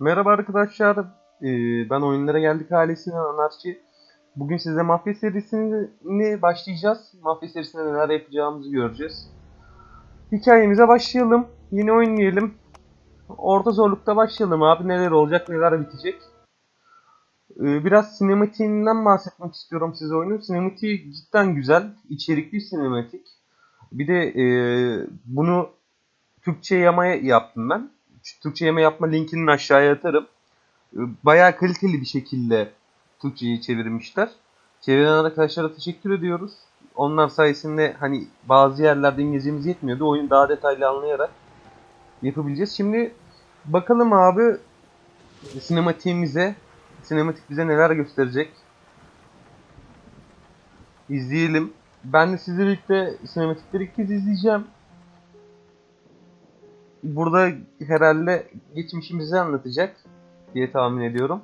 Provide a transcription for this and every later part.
Merhaba arkadaşlar. Ee, ben oyunlara geldik ailesine Anarşi. Bugün size Mafya serisini başlayacağız. Mafya serisinde neler yapacağımızı göreceğiz. Hikayemize başlayalım. Yine oynayalım. Orta zorlukta başlayalım abi. Neler olacak, neler bitecek. Ee, biraz sinematiğinden bahsetmek istiyorum size oyunun. Sinematiği cidden güzel. İçerikli sinematik. Bir de e, bunu Türkçe yamaya yaptım ben. Türkçe yama yapma linkini aşağıya atarım. Ee, Bayağı kaliteli bir şekilde Türkçe'yi çevirmişler. Çeviren arkadaşlara teşekkür ediyoruz. Onlar sayesinde hani bazı yerlerde İngilizcemiz yetmiyordu. Oyunu daha detaylı anlayarak yapabileceğiz. Şimdi bakalım abi sinematiğimize. Sinematik bize neler gösterecek. İzleyelim. Ben de sizle birlikte sinematikleri ilk kez izleyeceğim. Burada herhalde geçmişimizi anlatacak diye tahmin ediyorum.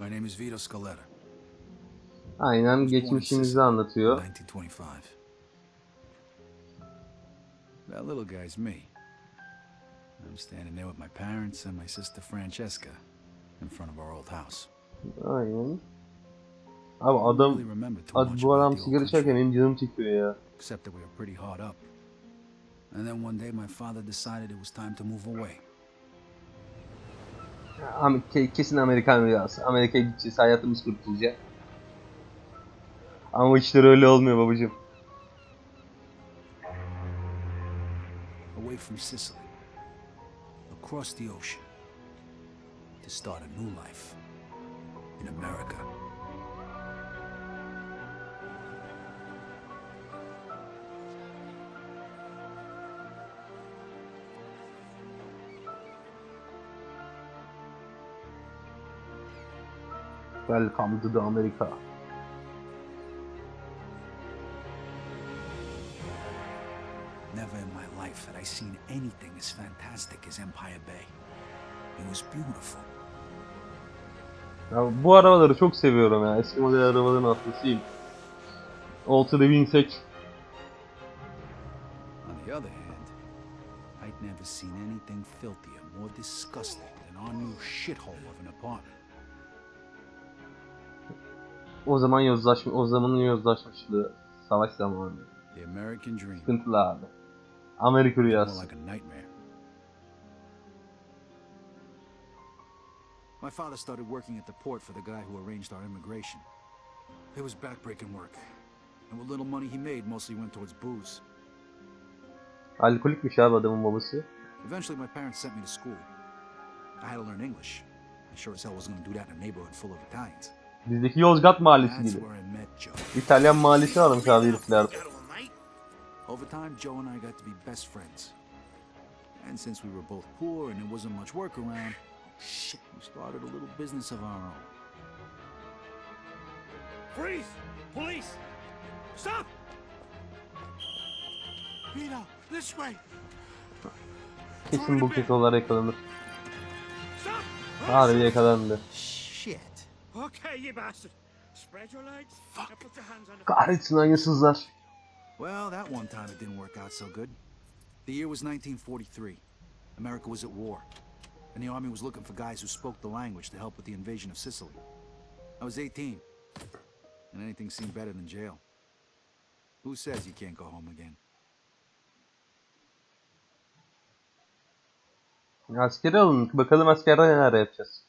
My name is Vito Scaletta. Aynen geçmişimizi anlatıyor. 1925. That little guy's me. I'm standing there with my parents and my sister Francesca in front of our old house. Aynen. Abi adam ad, bu adam sigara içerken benim canım çekiyor ya. except that we were pretty hard up. And then one day my father decided it was time to move away. Kesin Amerikan rüyası. Amerika'ya gideceğiz, hayatımız kurtulacak. Ama işler öyle olmuyor babacığım. away from Sicily, across the ocean, to start a new life in America. Welcome to the America. Never in my life had I seen anything as fantastic as Empire Bay. It was beautiful. Ya bu arabaları çok seviyorum ya. Eski model arabaların hastasıyım. Olsa da binsek. On the other hand, I'd never seen anything filthier, more disgusting than our new shithole of an apartment. O zaman yozlaşma, o zamanın yozlaşmışlığı. Savaş zamanı. Sıkıntılı abi. Amerika rüyası. My father started working at the port for the guy who arranged our immigration. It was backbreaking work, and what little money he made mostly went towards booze. Alkolikmiş abi adamın babası. Eventually, my parents sent me to school. I had to learn English. I sure as hell wasn't going to do that in a neighborhood full of Italians. Bizdeki Yozgat mahallesi gibi. İtalyan mahallesi varmış abi heriflerde. Over time, Joe and I got to be best friends. And since we were both poor and there wasn't much work around, shit, we started a little business of our own. Freeze! Police! Stop! Vito, this way! Kesin bu ketolar yakalanır. Stop! Harbi yakalandı. Shit. Okay, you bastard. Spread your legs. Fuck. Now put your hands on the... Kahretsin aynısızlar. Well, that one time it didn't work out so good. The year was 1943. America was at war. And the army was looking for guys who spoke the language to help with the invasion of Sicily. I was 18. And anything seemed better than jail. Who says you can't go home again? Askere alın. Bakalım askerde neler yapacağız.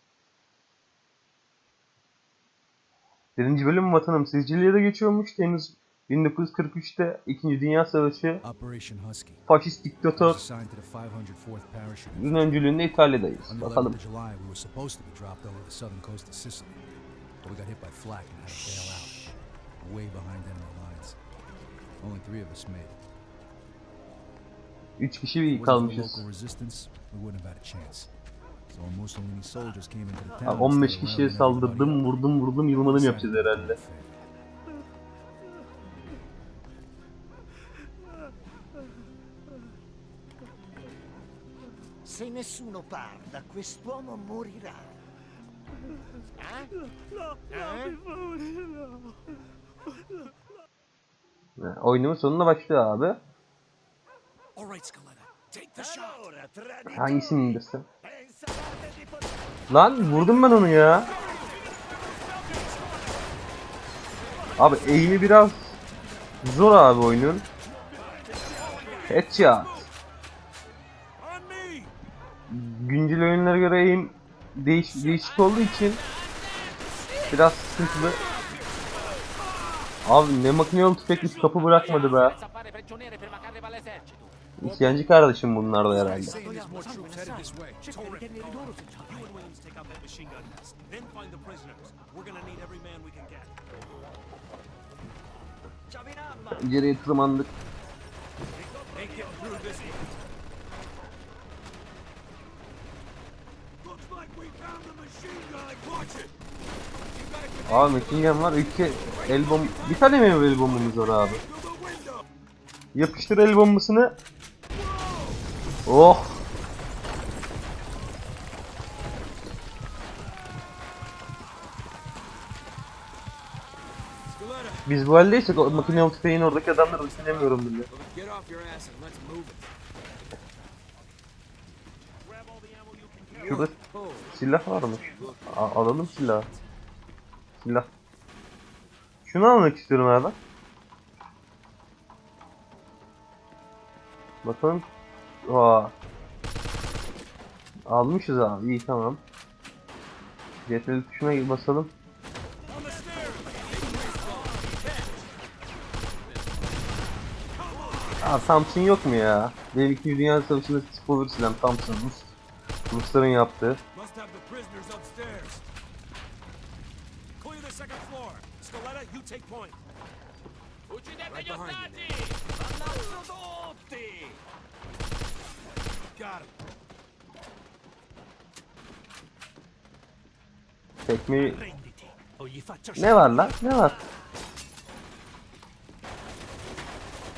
Birinci bölüm Vatanım Sicilya'da geçiyormuş. Temmuz 1943'te 2. Dünya Savaşı faşist diktatör assigned to the 504th Parachute. öncülüğünde İtalya'dayız. Bakalım. 11th of July, we were supposed to be dropped over the southern coast of Sicily, but we got hit by flak and had to bail out, way behind enemy lines. Only three of us made it. 3 kişi kalmışız. Ha, town, 15 started kişiye saldırdım, vurdum, vurdum, yılmadım yapacağız herhalde. Se nessuno parla, quest'uomo morirà. Eh? Eh? Ha, Oyunun sonuna başlıyor abi. Hangisini noi, Lan vurdum ben onu ya. Abi eğimi biraz zor abi oyunun. Headshot. Güncel oyunlara göre eğim değiş değişik olduğu için biraz sıkıntılı. Abi ne makineli tüfekli kapı bırakmadı be. İsyancı kardeşim bunlar da herhalde. Pencereye tırmandık. Abi machine gun var. İki el bom... Bir tane mi el bombamız var abi? Yapıştır el bombasını. Oh. Biz bu haldeysek o makinalı tüfeğin oradaki adamları düşünemiyorum bile. Şurada silah var mı? A- alalım silah. Silah. Şunu almak istiyorum abi. Bakalım. Aa. Almışız abi. iyi tamam. CTRL tuşuna basalım. Aa Thompson yok mu ya? Benim 2. Dünya Savaşı'nda spoiler silahım Thompson. Rus. Rusların yaptığı. Tekmeyi... Ne var lan? Ne var?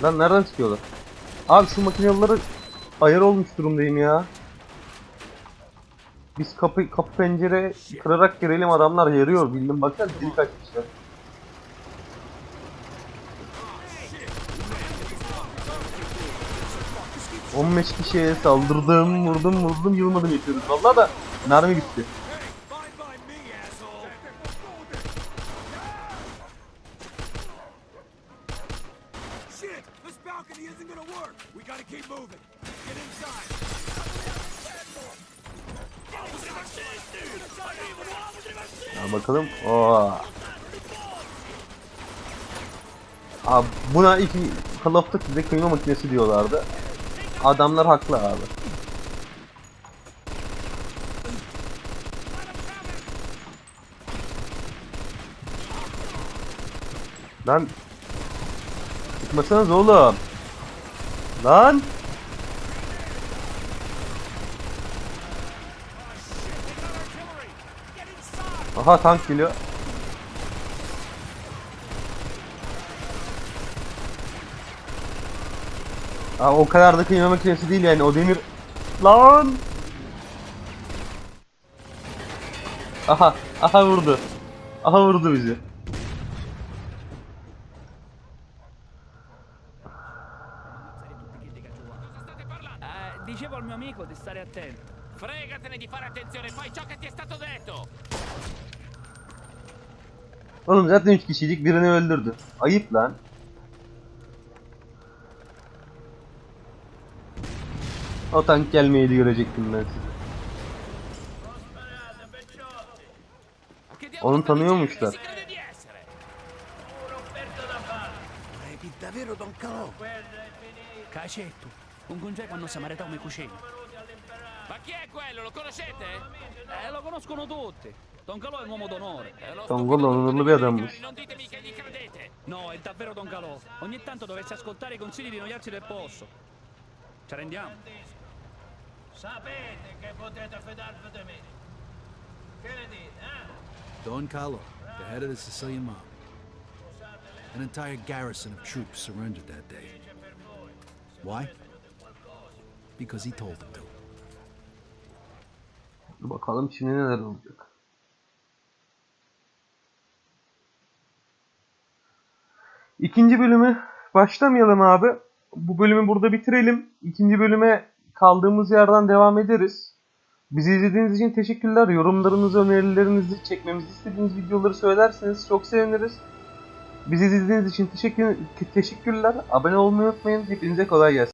Lan nereden çıkıyorlar? Abi şu makineleri ayar olmuş durumdayım ya. Biz kapı kapı pencere kırarak girelim adamlar yarıyor bildim bakın delik açmışlar. ...15 kişiye saldırdım, vurdum, vurdum, yılmadım yapıyoruz. Vallahi da mermi bitti. Ya bakalım. Oo. Abi buna ilk Call of Duty'de kıyma makinesi diyorlardı. Adamlar haklı abi. Lan Çıkmasanız oğlum. Lan Aha tank geliyor. Aa, o kadar da kıyma makinesi değil yani o demir. Lan! Aha, aha vurdu. Aha vurdu bizi. Eh, dicevo al mio amico di stare attento. Fregatene di fare attenzione, fai ciò che ti è stato detto! Oğlum zaten 3 kişiydik birini öldürdü. Ayıp lan. O tank gelmeydi görecektim ben sizi. Che Onu tanıyormuşlar. davvero Don Calò? Cacetto, un congeco quando si maritò come cucina. Ma chi è quello? Lo conoscete? Eh, lo conoscono tutti. Don Calò è un uomo d'onore. Uno Don i bir adammış. americani, Non ditemi che gli credete! No, è davvero Don Calò. Ogni tanto dovesse ascoltare i consigli di noiarsi del posto. Ci rendiamo? Sapete che potete fidarvi di me. Che ne dite, eh? Don Carlo, the head of the Sicilian mob. An entire garrison of troops surrendered that day. Why? Because he told them to. Dur bakalım şimdi neler olacak. İkinci bölümü başlamayalım abi. bu bölümü burada bitirelim. İkinci bölüme kaldığımız yerden devam ederiz. Bizi izlediğiniz için teşekkürler. Yorumlarınızı, önerilerinizi, çekmemizi istediğiniz videoları söylerseniz çok seviniriz. Bizi izlediğiniz için teşekkür teşekkürler. Abone olmayı unutmayın. Hepinize kolay gelsin.